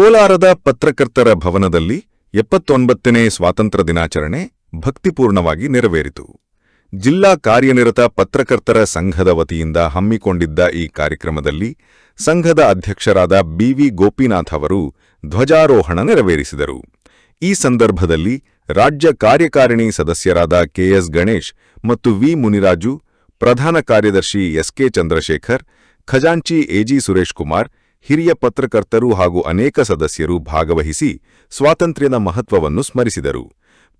ಕೋಲಾರದ ಪತ್ರಕರ್ತರ ಭವನದಲ್ಲಿ ಎಪ್ಪತ್ತೊಂಬತ್ತನೇ ಸ್ವಾತಂತ್ರ್ಯ ದಿನಾಚರಣೆ ಭಕ್ತಿಪೂರ್ಣವಾಗಿ ನೆರವೇರಿತು. ಜಿಲ್ಲಾ ಕಾರ್ಯನಿರತ ಪತ್ರಕರ್ತರ ಸಂಘದ ವತಿಯಿಂದ ಹಮ್ಮಿಕೊಂಡಿದ್ದ ಈ ಕಾರ್ಯಕ್ರಮದಲ್ಲಿ ಸಂಘದ ಅಧ್ಯಕ್ಷರಾದ ಬಿವಿ ಗೋಪಿನಾಥ್ ಅವರು ಧ್ವಜಾರೋಹಣ ನೆರವೇರಿಸಿದರು. ಈ ಸಂದರ್ಭದಲ್ಲಿ ರಾಜ್ಯ ಕಾರ್ಯಕಾರಿಣಿ ಸದಸ್ಯರಾದ ಕೆಎಸ್ ಗಣೇಶ್ ಮತ್ತು ವಿ. ಮುನಿರಾಜು, ಪ್ರಧಾನ ಕಾರ್ಯದರ್ಶಿ ಎಸ್ಕೆ ಚಂದ್ರಶೇಖರ್, ಖಜಾಂಚಿ ಎಜಿ ಸುರೇಶ್ ಕುಮಾರ್ ಹಿರಿಯ ಪತ್ರಕರ್ತರು ಹಾಗೂ ಅನೇಕ ಸದಸ್ಯರು ಭಾಗವಹಿಸಿ ಸ್ವಾತಂತ್ರ್ಯದ ಮಹತ್ವವನ್ನು ಸ್ಮರಿಸಿದರು.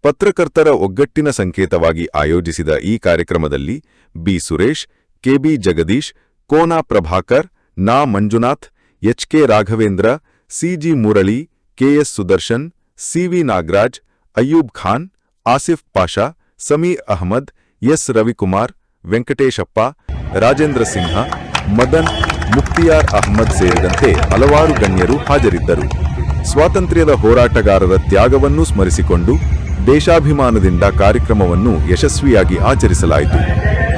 ಪತ್ರಕರ್ತರ ಒಗ್ಗಟ್ಟಿನ ಸಂಕೇತವಾಗಿ ಆಯೋಜಿಸಿದ ಈ ಕಾರ್ಯಕ್ರಮದಲ್ಲಿ B. Suresh KB Jagadish Kona Prabhakar, Na. Manjunath HK Raghavendra CG Murali KS Sudarshan CV Nagaraj, Ayub Khan, Asif Pasha, Sameer Ahmed, S. Ravikumar, Venkateshappa, Rajendra Simha Madan Mukhtiyar Ahmed ಸೇರಿದಂತೆ ಹಲವಾರು ಗಣ್ಯರು ಹಾಜರಿದ್ದರು. ಸ್ವಾತಂತ್ರ್ಯದ ಹೋರಾಟಗಾರರ ತ್ಯಾಗವನ್ನು ಸ್ಮರಿಸಿಕೊಂಡು ದೇಶಾಭಿಮಾನದಿಂದ ಕಾರ್ಯಕ್ರಮವನ್ನು ಯಶಸ್ವಿಯಾಗಿ ಆಚರಿಸಲಾಯಿತು.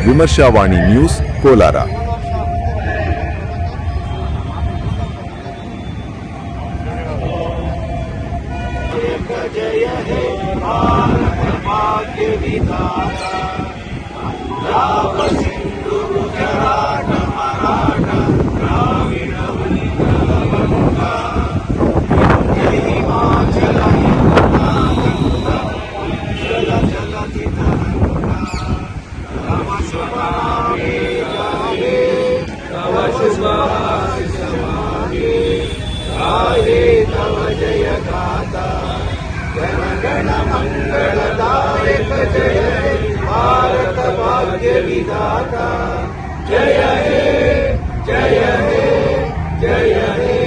ವಿಮರ್ಶಾವಾಣಿ ನ್ಯೂಸ್, ಕೋಲಾರ. विधाता जय हे जय हे जय हे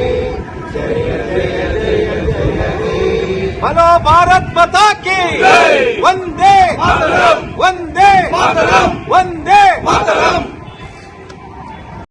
जय जय जय जय हे भलो भारत माता की। वंदे। मातरम। वंदे। मातरम।